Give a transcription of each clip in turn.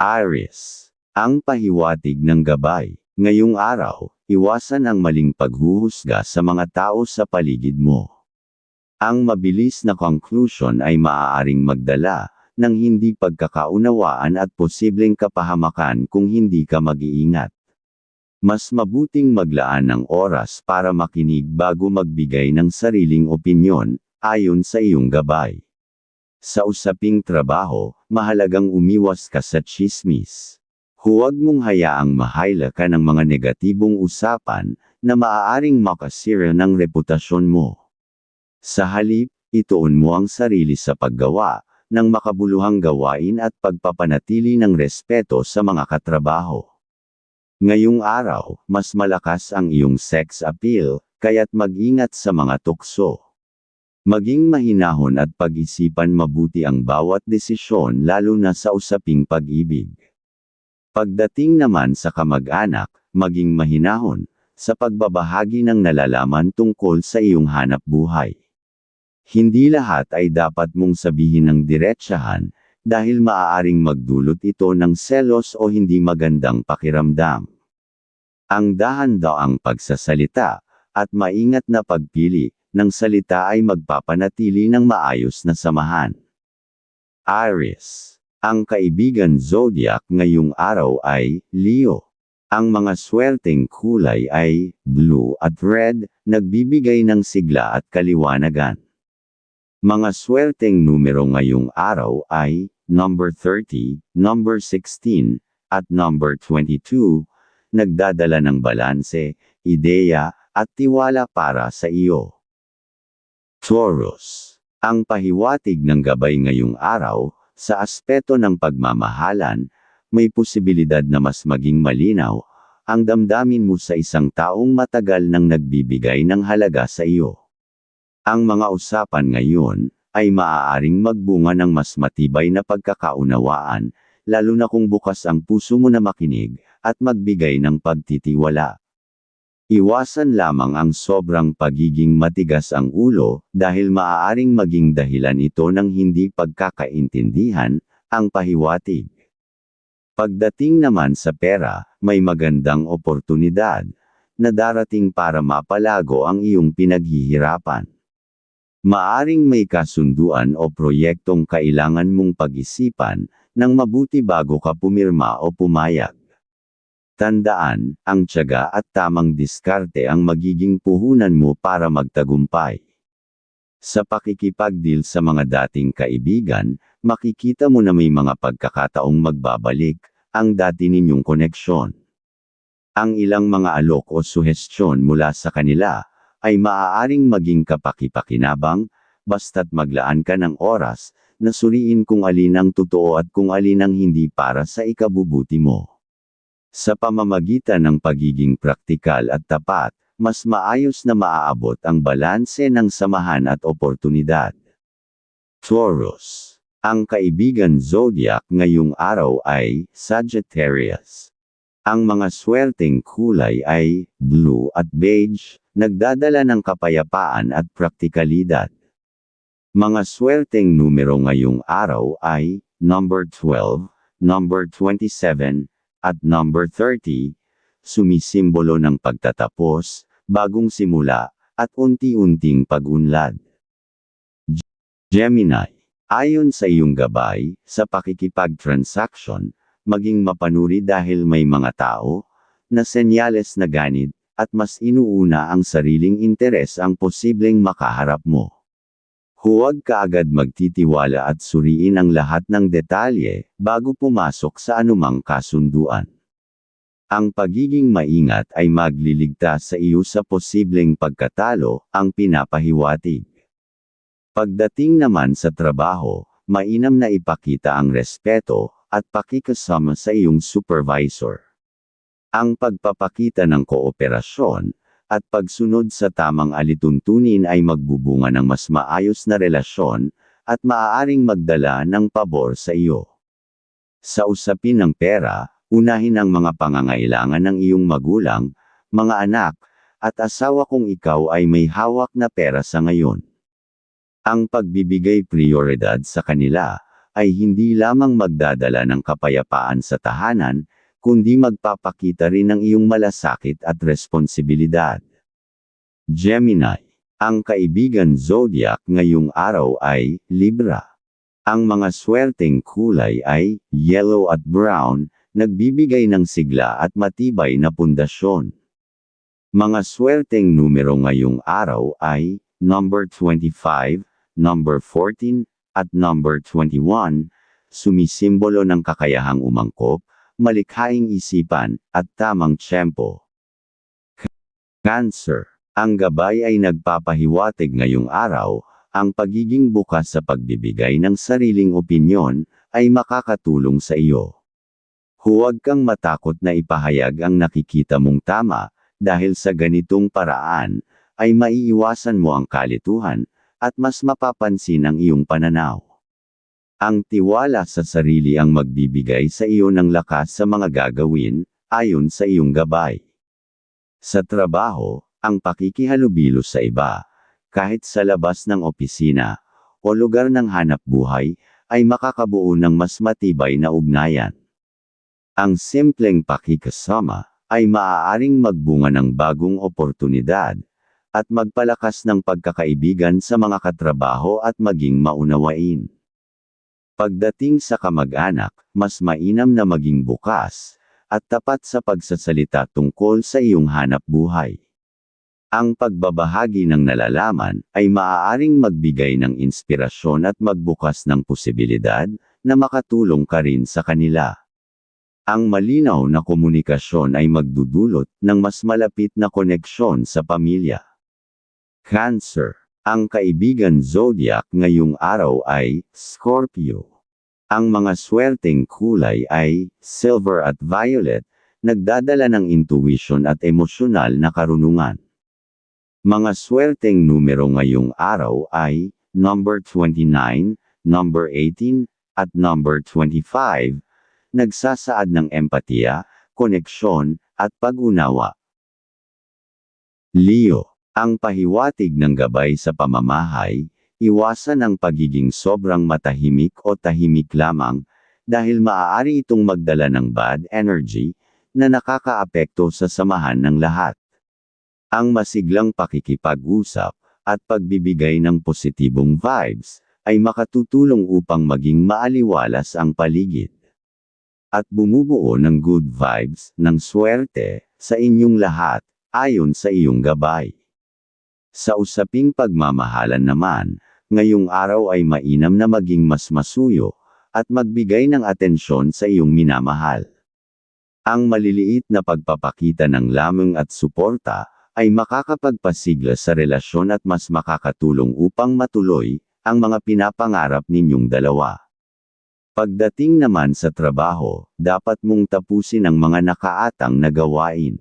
Aries. Ang pahiwatig ng gabay. Ngayong araw, iwasan ang maling paghuhusga sa mga tao sa paligid mo. Ang mabilis na conclusion ay maaaring magdala ng hindi pagkakaunawaan at posibleng kapahamakan kung hindi ka mag-iingat. Mas mabuting maglaan ng oras para makinig bago magbigay ng sariling opinyon, ayon sa iyong gabay. Sa usaping trabaho, mahalagang umiwas ka sa chismis. Huwag mong hayaang mahaila ka ng mga negatibong usapan na maaaring makasira ng reputasyon mo. Sa halip, ituon mo ang sarili sa paggawa ng makabuluhang gawain at pagpapanatili ng respeto sa mga katrabaho. Ngayong araw, mas malakas ang iyong sex appeal, kaya't mag-ingat sa mga tukso. Maging mahinahon at pag-isipan mabuti ang bawat desisyon lalo na sa usaping pag-ibig. Pagdating naman sa kamag-anak, maging mahinahon, sa pagbabahagi ng nalalaman tungkol sa iyong hanap buhay. Hindi lahat ay dapat mong sabihin ng diretsahan, dahil maaaring magdulot ito ng selos o hindi magandang pakiramdam. Ang dahan-daang pagsasalita, at maingat na pagpili, ng salita ay magpapanatili ng maayos na samahan. Aries. Ang kaibigan zodiac ngayong araw ay Leo. Ang mga swerteng kulay ay blue at red, nagbibigay ng sigla at kaliwanagan. Mga swerteng numero ngayong araw ay number 30, number 16, at number 22, nagdadala ng balanse, ideya, at tiwala para sa iyo. Taurus. Ang pahiwatig ng gabay ngayong araw, sa aspeto ng pagmamahalan, may posibilidad na mas maging malinaw, ang damdamin mo sa isang taong matagal nang nagbibigay ng halaga sa iyo. Ang mga usapan ngayon, ay maaaring magbunga ng mas matibay na pagkakaunawaan, lalo na kung bukas ang puso mo na makinig, at magbigay ng pagtitiwala. Iwasan lamang ang sobrang pagiging matigas ang ulo, dahil maaaring maging dahilan ito ng hindi pagkakaintindihan, ang pahiwatig. Pagdating naman sa pera, may magandang oportunidad, na darating para mapalago ang iyong pinaghihirapan. Maaring may kasunduan o proyektong kailangan mong pag-isipan, ng mabuti bago ka pumirma o pumayag. Tandaan, ang tiyaga at tamang diskarte ang magiging puhunan mo para magtagumpay. Sa pakikipagdeal sa mga dating kaibigan, makikita mo na may mga pagkakataong magbabalik, ang dati ninyong koneksyon. Ang ilang mga alok o suhestyon mula sa kanila, ay maaaring maging kapakipakinabang, basta't maglaan ka ng oras, na suriin kung alin ang totoo at kung alin ang hindi para sa ikabubuti mo. Sa pamamagitan ng pagiging praktikal at tapat, mas maayos na maaabot ang balanse ng samahan at oportunidad. Taurus. Ang kaibigan zodiac ngayong araw ay Sagittarius. Ang mga swerteng kulay ay blue at beige, nagdadala ng kapayapaan at praktikalidad. Mga swerteng numero ngayong araw ay number 12, number 27, at number 30, sumisimbolo ng pagtatapos, bagong simula, at unti-unting pag-unlad. Gemini, ayon sa iyong gabay, sa pakikipag-transaction, maging mapanuri dahil may mga tao, na senyales na ganid, at mas inuuna ang sariling interes ang posibleng makaharap mo. Huwag kaagad magtitiwala at suriin ang lahat ng detalye, bago pumasok sa anumang kasunduan. Ang pagiging maingat ay magliligtas sa iyo sa posibleng pagkatalo, ang pinapahiwatig. Pagdating naman sa trabaho, mainam na ipakita ang respeto, at pakikasama sa iyong supervisor. Ang pagpapakita ng kooperasyon, at pagsunod sa tamang alituntunin ay magbubunga ng mas maayos na relasyon, at maaaring magdala ng pabor sa iyo. Sa usapin ng pera, Unahin ang mga pangangailangan ng iyong magulang, mga anak, at asawa kung ikaw ay may hawak na pera sa ngayon. Ang pagbibigay prioridad sa kanila ay hindi lamang magdadala ng kapayapaan sa tahanan, kundi magpapakita rin ng iyong malasakit at responsibilidad. Gemini, ang kaibigan zodiac ngayong araw ay Libra. Ang mga swerteng kulay ay yellow at brown, nagbibigay ng sigla at matibay na pundasyon. Mga swerteng numero ngayong araw ay number 25, number 14, at number 21, sumisimbolo ng kakayahang umangkop, malikhaing isipan, at tamang tiyempo. Cancer. Ang gabay ay nagpapahiwatig ngayong araw, ang pagiging bukas sa pagbibigay ng sariling opinyon, ay makakatulong sa iyo. Huwag kang matakot na ipahayag ang nakikita mong tama, dahil sa ganitong paraan, ay maiiwasan mo ang kalituhan, at mas mapapansin ang iyong pananaw. Ang tiwala sa sarili ang magbibigay sa iyo ng lakas sa mga gagawin, ayon sa iyong gabay. Sa trabaho, ang pakikihalubilo sa iba, kahit sa labas ng opisina, o lugar ng hanap buhay, ay makakabuo ng mas matibay na ugnayan. Ang simpleng pakikasama, ay maaaring magbunga ng bagong oportunidad, at magpalakas ng pagkakaibigan sa mga katrabaho at maging maunawain. Pagdating sa kamag-anak, mas mainam na maging bukas, at tapat sa pagsasalita tungkol sa iyong hanap buhay. Ang pagbabahagi ng nalalaman ay maaaring magbigay ng inspirasyon at magbukas ng posibilidad na makatulong ka rin sa kanila. Ang malinaw na komunikasyon ay magdudulot ng mas malapit na koneksyon sa pamilya. Cancer. Ang kaibigan zodiac ngayong araw ay Scorpio. Ang mga swerteng kulay ay silver at violet, nagdadala ng intuition at emosyonal na karunungan. Mga swerteng numero ngayong araw ay number 29, number 18, at number 25, nagsasaad ng empatiya, koneksyon, at pag-unawa. Leo, ang pahiwatig ng gabay sa pamamahay, iwasan ang pagiging sobrang matahimik o tahimik lamang, dahil maaari itong magdala ng bad energy, na nakakaapekto sa samahan ng lahat. Ang masiglang pakikipag-usap, at pagbibigay ng positibong vibes, ay makatutulong upang maging maaliwalas ang paligid at bumubuo ng good vibes, ng swerte, sa inyong lahat, ayon sa iyong gabay. Sa usaping pagmamahalan naman, ngayong araw ay mainam na maging mas masuyo, at magbigay ng atensyon sa iyong minamahal. Ang maliliit na pagpapakita ng lamang at suporta, ay makakapagpasigla sa relasyon at mas makakatulong upang matuloy, ang mga pinapangarap ninyong dalawa. Pagdating naman sa trabaho, dapat mong tapusin ang mga nakaatang na.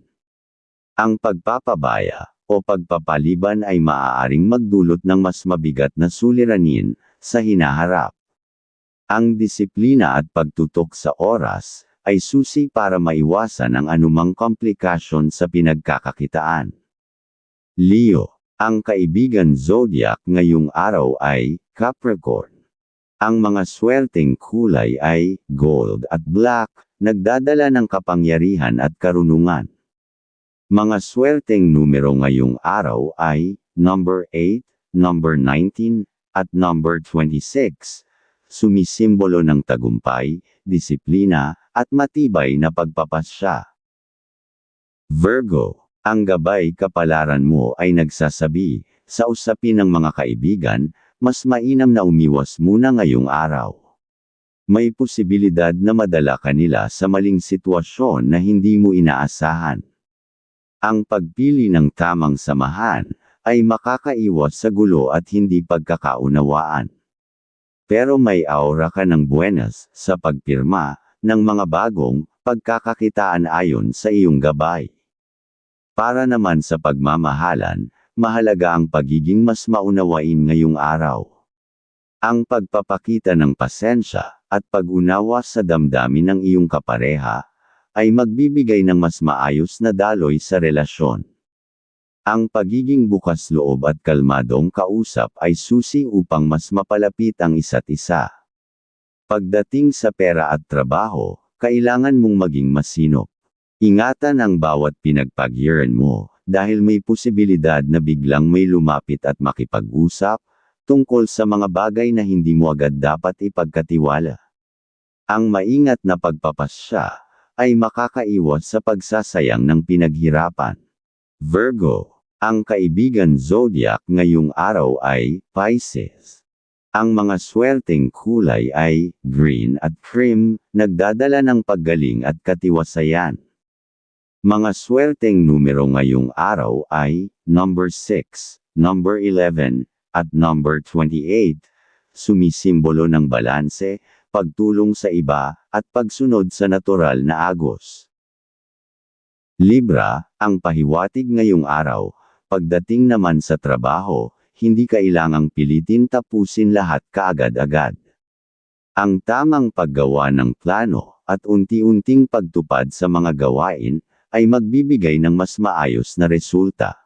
Ang pagpapabaya, o pagpapaliban ay maaaring magdulot ng mas mabigat na suliranin, sa hinaharap. Ang disiplina at pagtutok sa oras, ay susi para maiwasan ang anumang komplikasyon sa pinagkakakitaan. Leo, ang kaibigan zodiac ngayong araw ay Capricorn. Ang mga swerteng kulay ay gold at black, nagdadala ng kapangyarihan at karunungan. Mga swerteng numero ngayong araw ay number 8, number 19, at number 26, sumisimbolo ng tagumpay, disiplina, at matibay na pagpapasya. Virgo, ang gabay kapalaran mo ay nagsasabi, sa usapin ng mga kaibigan, mas mainam na umiwas muna ngayong araw. May posibilidad na madala kanila sa maling sitwasyon na hindi mo inaasahan. Ang pagpili ng tamang samahan ay makakaiwas sa gulo at hindi pagkakaunawaan. Pero may aura ka ng buenas sa pagpirma ng mga bagong pagkakakitaan ayon sa iyong gabay. Para naman sa pagmamahalan, mahalaga ang pagiging mas maunawain ngayong araw. Ang pagpapakita ng pasensya, at pag-unawa sa damdamin ng iyong kapareha, ay magbibigay ng mas maayos na daloy sa relasyon. Ang pagiging bukas loob at kalmadong kausap ay susi upang mas mapalapit ang isa't isa. Pagdating sa pera at trabaho, kailangan mong maging masinop. Ingatan ang bawat pinagpagyiran mo, dahil may posibilidad na biglang may lumapit at makipag-usap, tungkol sa mga bagay na hindi mo agad dapat ipagkatiwala. Ang maingat na pagpapasya, ay makakaiwas sa pagsasayang ng pinaghirapan. Virgo ang kaibigan zodiac ngayong araw ay Pisces. Ang mga swerteng kulay ay green at cream, nagdadala ng paggaling at katiwasayan. Mga swerteng numero ngayong araw ay number 6, number 11, at number 28, sumisimbolo ng balanse, pagtulong sa iba, at pagsunod sa natural na agos. Libra, ang pahiwatig ngayong araw, Pagdating naman sa trabaho, hindi kailangang pilitin tapusin lahat kaagad-agad. Ang tamang paggawa ng plano, at unti-unting pagtupad sa mga gawain, ay magbibigay ng mas maayos na resulta.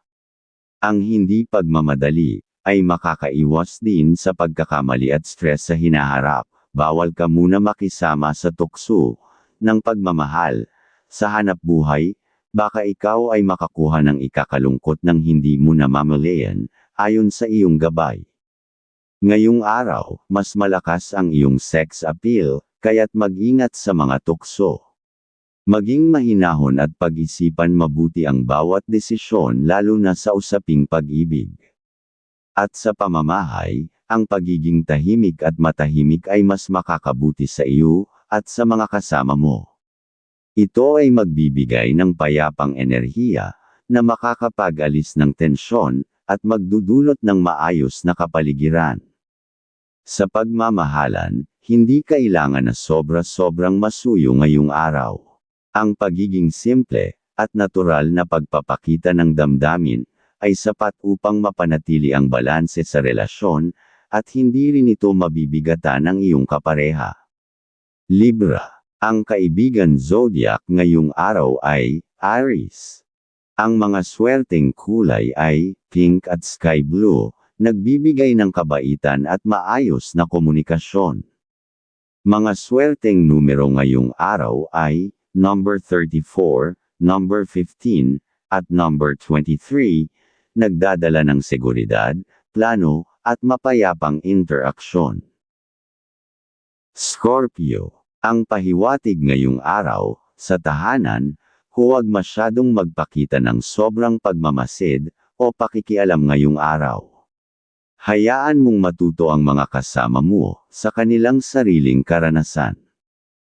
Ang hindi pagmamadali, ay makakaiwas din sa pagkakamali at stress sa hinaharap, bawal ka muna makisama sa tukso, ng pagmamahal, sa hanap buhay, baka ikaw ay makakuha ng ikakalungkot ng hindi mo namamalayan, ayon sa iyong gabay. Ngayong araw, mas malakas ang iyong sex appeal, kaya't mag-ingat sa mga tukso. Maging mahinahon at pag-isipan mabuti ang bawat desisyon lalo na sa usaping pag-ibig. At sa pamamahay, ang pagiging tahimik at matahimik ay mas makakabuti sa iyo, at sa mga kasama mo. Ito ay magbibigay ng payapang enerhiya, na makakapag-alis ng tensyon, at magdudulot ng maayos na kapaligiran. Sa pagmamahalan, hindi kailangan na sobra-sobrang masuyo ngayong araw. Ang pagiging simple, at natural na pagpapakita ng damdamin, ay sapat upang mapanatili ang balanse sa relasyon, at hindi rin ito mabibigatan ng iyong kapareha. Libra ang kaibigan zodiac ngayong araw ay Aries. Ang mga swerteng kulay ay pink at sky blue, nagbibigay ng kabaitan at maayos na komunikasyon. Mga swerteng numero ngayong araw ay number 34, number 15, at number 23, nagdadala ng seguridad, plano, at mapayapang interaksyon. Scorpio ang pahiwatig ngayong araw, sa tahanan, huwag masyadong magpakita ng sobrang pagmamasid, o pakikialam ngayong araw. Hayaan mong matuto ang mga kasama mo, sa kanilang sariling karanasan.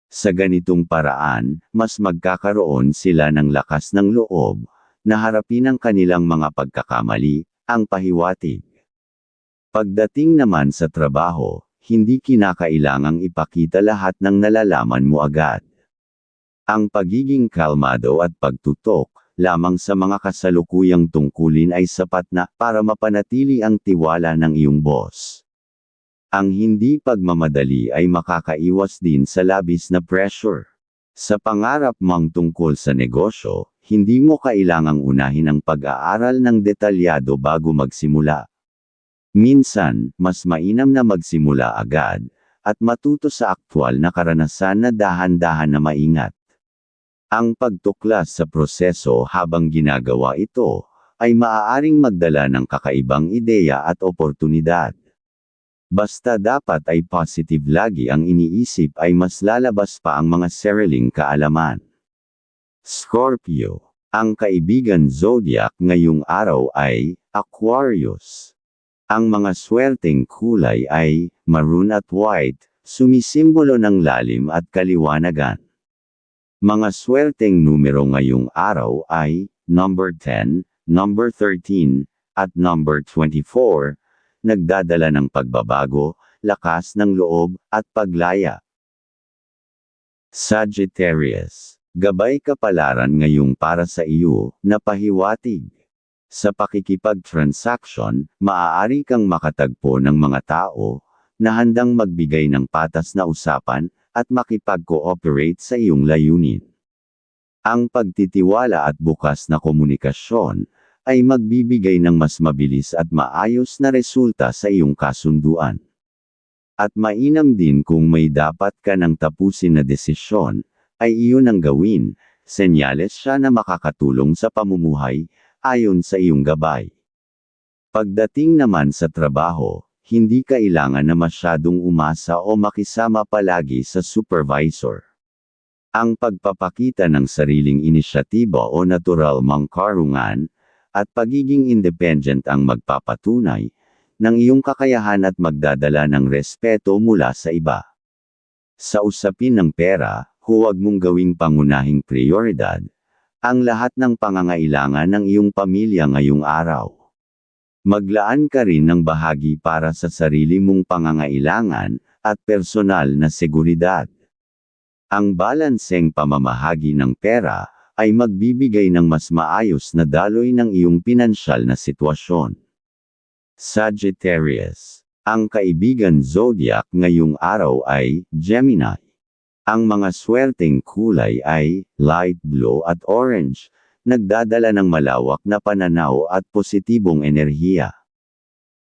Sa ganitong paraan, mas magkakaroon sila ng lakas ng loob, na harapin ang kanilang mga pagkakamali, ang pahiwatig. Pagdating naman sa trabaho, hindi kinakailangang ipakita lahat ng nalalaman mo agad. Ang pagiging kalmado at pagtutok, lamang sa mga kasalukuyang tungkulin ay sapat na para mapanatili ang tiwala ng iyong boss. Ang hindi pagmamadali ay makakaiwas din sa labis na pressure. Sa pangarap mang tungkol sa negosyo, hindi mo kailangang unahin ang pag-aaral ng detalyado bago magsimula. Minsan, mas mainam na magsimula agad, at matuto sa aktwal na karanasan na dahan-dahan na maingat. Ang pagtuklas sa proseso habang ginagawa ito, ay maaaring magdala ng kakaibang ideya at oportunidad. Basta dapat ay positive lagi ang iniisip ay mas lalabas pa ang mga sariling kaalaman. Scorpio. Ang kaibigan zodiac ngayong araw ay Aquarius. Ang mga swerteng kulay ay maroon at white, sumisimbolo ng lalim at kaliwanagan. Mga swerteng numero ngayong araw ay number 10, number 13, at number 24, nagdadala ng pagbabago, lakas ng loob, at paglaya. Sagittarius, gabay kapalaran ngayong para sa iyo, na pahiwatig. Sa pakikipag-transaction, maaari kang makatagpo ng mga tao, na handang magbigay ng patas na usapan, at makipag-cooperate sa iyong layunin. Ang pagtitiwala at bukas na komunikasyon ay magbibigay ng mas mabilis at maayos na resulta sa iyong kasunduan. At mainam din kung may dapat ka ng tapusin na desisyon, ay iyon ang gawin, senyales siya na makakatulong sa pamumuhay, ayon sa iyong gabay. Pagdating naman sa trabaho, hindi kailangan na masyadong umasa o makisama palagi sa supervisor. Ang pagpapakita ng sariling inisyatiba o natural mangkarungan, at pagiging independent ang magpapatunay, ng iyong kakayahan at magdadala ng respeto mula sa iba. Sa usapin ng pera, huwag mong gawing pangunahing prioridad, ang lahat ng pangangailangan ng iyong pamilya ngayong araw. Maglaan ka rin ng bahagi para sa sarili mong pangangailangan, at personal na seguridad. Ang balanseng pamamahagi ng pera, ay magbibigay ng mas maayos na daloy ng iyong pinansyal na sitwasyon. Sagittarius. Ang kaibigan zodiac ngayong araw ay Gemini. Ang mga swerteng kulay ay light blue at orange, nagdadala ng malawak na pananaw at positibong enerhiya.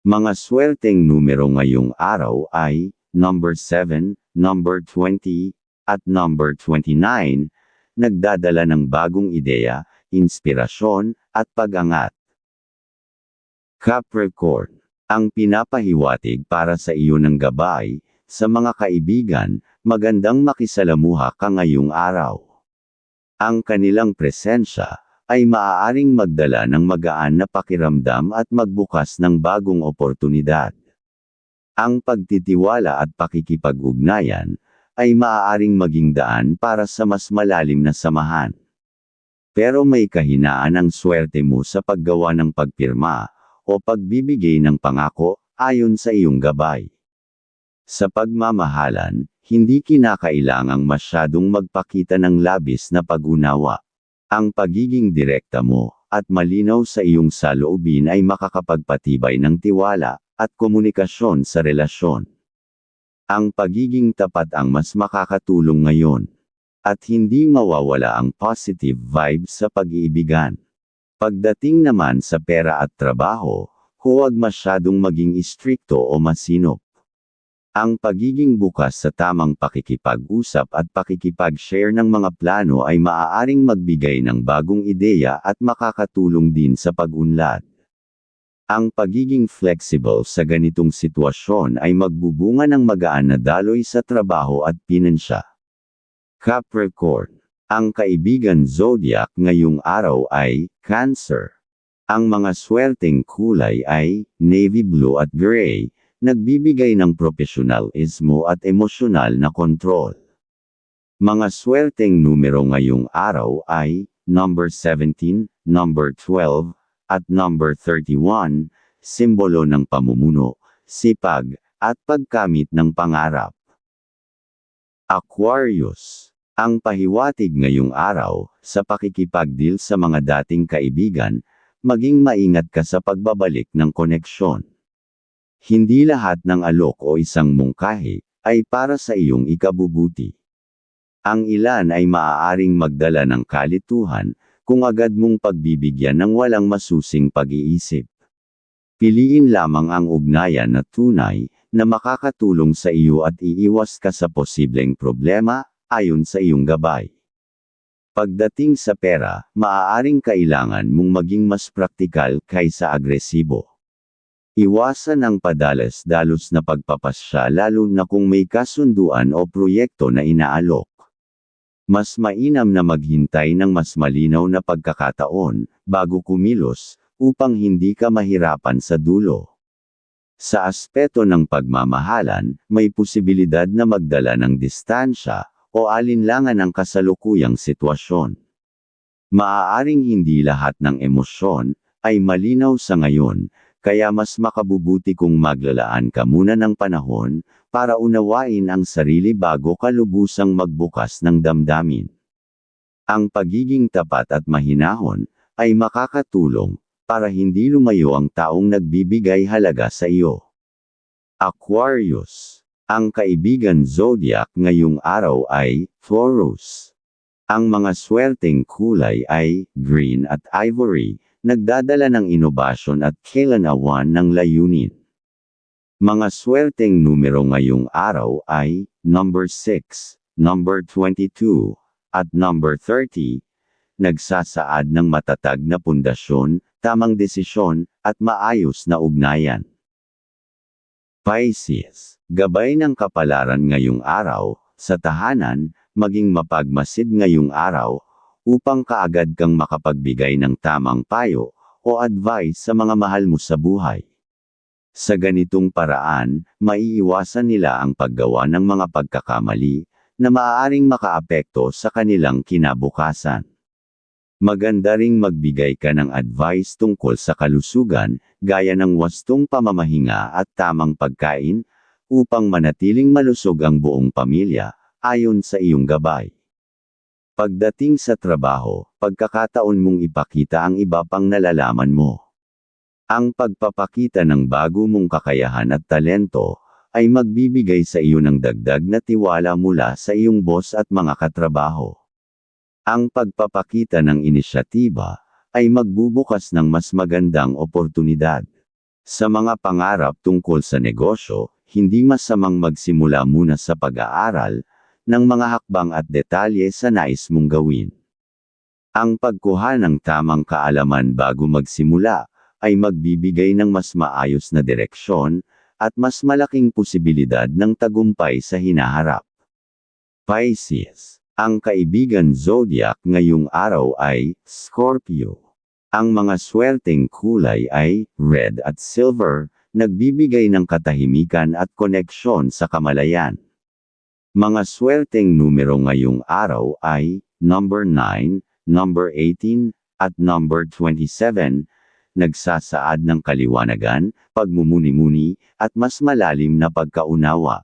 Mga swerteng numero ngayong araw ay number 7, number 20, at number 29, nagdadala ng bagong ideya, inspirasyon, at pag-angat. Capricorn, ang pinapahiwatig para sa iyo ng gabay, sa mga kaibigan, magandang makisalamuha ka ngayong araw. Ang kanilang presensya, ay maaaring magdala ng magaan na pakiramdam at magbukas ng bagong oportunidad. Ang pagtitiwala at pakikipag-ugnayan, ay maaaring maging daan para sa mas malalim na samahan. Pero may kahinaan ang swerte mo sa paggawa ng pagpirma, o pagbibigay ng pangako, ayon sa iyong gabay. Sa pagmamahalan, hindi kinakailangang masyadong magpakita ng labis na pag-unawa. Ang pagiging direkta mo, at malinaw sa iyong saloobin ay makakapagpatibay ng tiwala, at komunikasyon sa relasyon. Ang pagiging tapat ang mas makakatulong ngayon. At hindi mawawala ang positive vibes sa pag-iibigan. Pagdating naman sa pera at trabaho, huwag masyadong maging istrikto o masinop. Ang pagiging bukas sa tamang pakikipag-usap at pakikipag-share ng mga plano ay maaaring magbigay ng bagong ideya at makakatulong din sa pag-unlad. Ang pagiging flexible sa ganitong sitwasyon ay magbubunga ng magaan na daloy sa trabaho at pinansya. Capricorn ang kaibigan zodiac ngayong araw ay Cancer. Ang mga swerteng kulay ay navy blue at gray, nagbibigay ng profesionalismo at emosyonal na kontrol. Mga swerteng numero ngayong araw ay number 17, number 12, at number 31, simbolo ng pamumuno, sipag, at pagkamit ng pangarap. Aquarius ang pahiwatig ngayong araw, sa pakikipagdeal sa mga dating kaibigan, maging maingat ka sa pagbabalik ng koneksyon. Hindi lahat ng alok o isang mungkahi, ay para sa iyong ikabubuti. Ang ilan ay maaaring magdala ng kalituhan, kung agad mong pagbibigyan ng walang masusing pag-iisip. Piliin lamang ang ugnayan na tunay, na makakatulong sa iyo at iiwas ka sa posibleng problema, ayon sa iyong gabay. Pagdating sa pera, maaaring kailangan mong maging mas praktikal kaysa agresibo. Iwasan ang padalas-dalos na pagpapasya lalo na kung may kasunduan o proyekto na inaalok. Mas mainam na maghintay ng mas malinaw na pagkakataon, bago kumilos, upang hindi ka mahirapan sa dulo. Sa aspeto ng pagmamahalan, may posibilidad na magdala ng distansya, o alinlangan ng kasalukuyang sitwasyon. Maaaring hindi lahat ng emosyon ay malinaw sa ngayon, kaya mas makabubuti kung maglalaan ka muna ng panahon para unawain ang sarili bago ka lubusang magbukas ng damdamin. Ang pagiging tapat at mahinahon ay makakatulong para hindi lumayo ang taong nagbibigay halaga sa iyo. Aquarius ang kaibigan zodiac ngayong araw ay Taurus. Ang mga swerteng kulay ay green at ivory, nagdadala ng inobasyon at kailanawan ng layunin. Mga swerteng numero ngayong araw ay number 6, number 22, at number 30, nagsasaad ng matatag na pundasyon, tamang desisyon, at maayos na ugnayan. Pisces, gabay ng kapalaran ngayong araw, sa tahanan, maging mapagmasid ngayong araw, upang kaagad kang makapagbigay ng tamang payo, o advice sa mga mahal mo sa buhay. Sa ganitong paraan, maiiwasan nila ang paggawa ng mga pagkakamali, na maaaring makaapekto sa kanilang kinabukasan. Maganda ring magbigay ka ng advice tungkol sa kalusugan, gaya ng wastong pamamahinga at tamang pagkain, upang manatiling malusog ang buong pamilya, ayon sa iyong gabay. Pagdating sa trabaho, pagkakataon mong ipakita ang iba pang nalalaman mo. Ang pagpapakita ng bago mong kakayahan at talento, ay magbibigay sa iyo ng dagdag na tiwala mula sa iyong boss at mga katrabaho. Ang pagpapakita ng inisyatiba, ay magbubukas ng mas magandang oportunidad. Sa mga pangarap tungkol sa negosyo, hindi masamang magsimula muna sa pag-aaral, ng mga hakbang at detalye sa nais mong gawin. Ang pagkuha ng tamang kaalaman bago magsimula, ay magbibigay ng mas maayos na direksyon, at mas malaking posibilidad ng tagumpay sa hinaharap. Pisces ang kaibigan zodiac ngayong araw ay Scorpio. Ang mga swerteng kulay ay red at silver, nagbibigay ng katahimikan at koneksyon sa kamalayan. Mga swerteng numero ngayong araw ay number 9, number 18, at number 27, nagsasaad ng kaliwanagan, pagmumuni-muni, at mas malalim na pagkaunawa.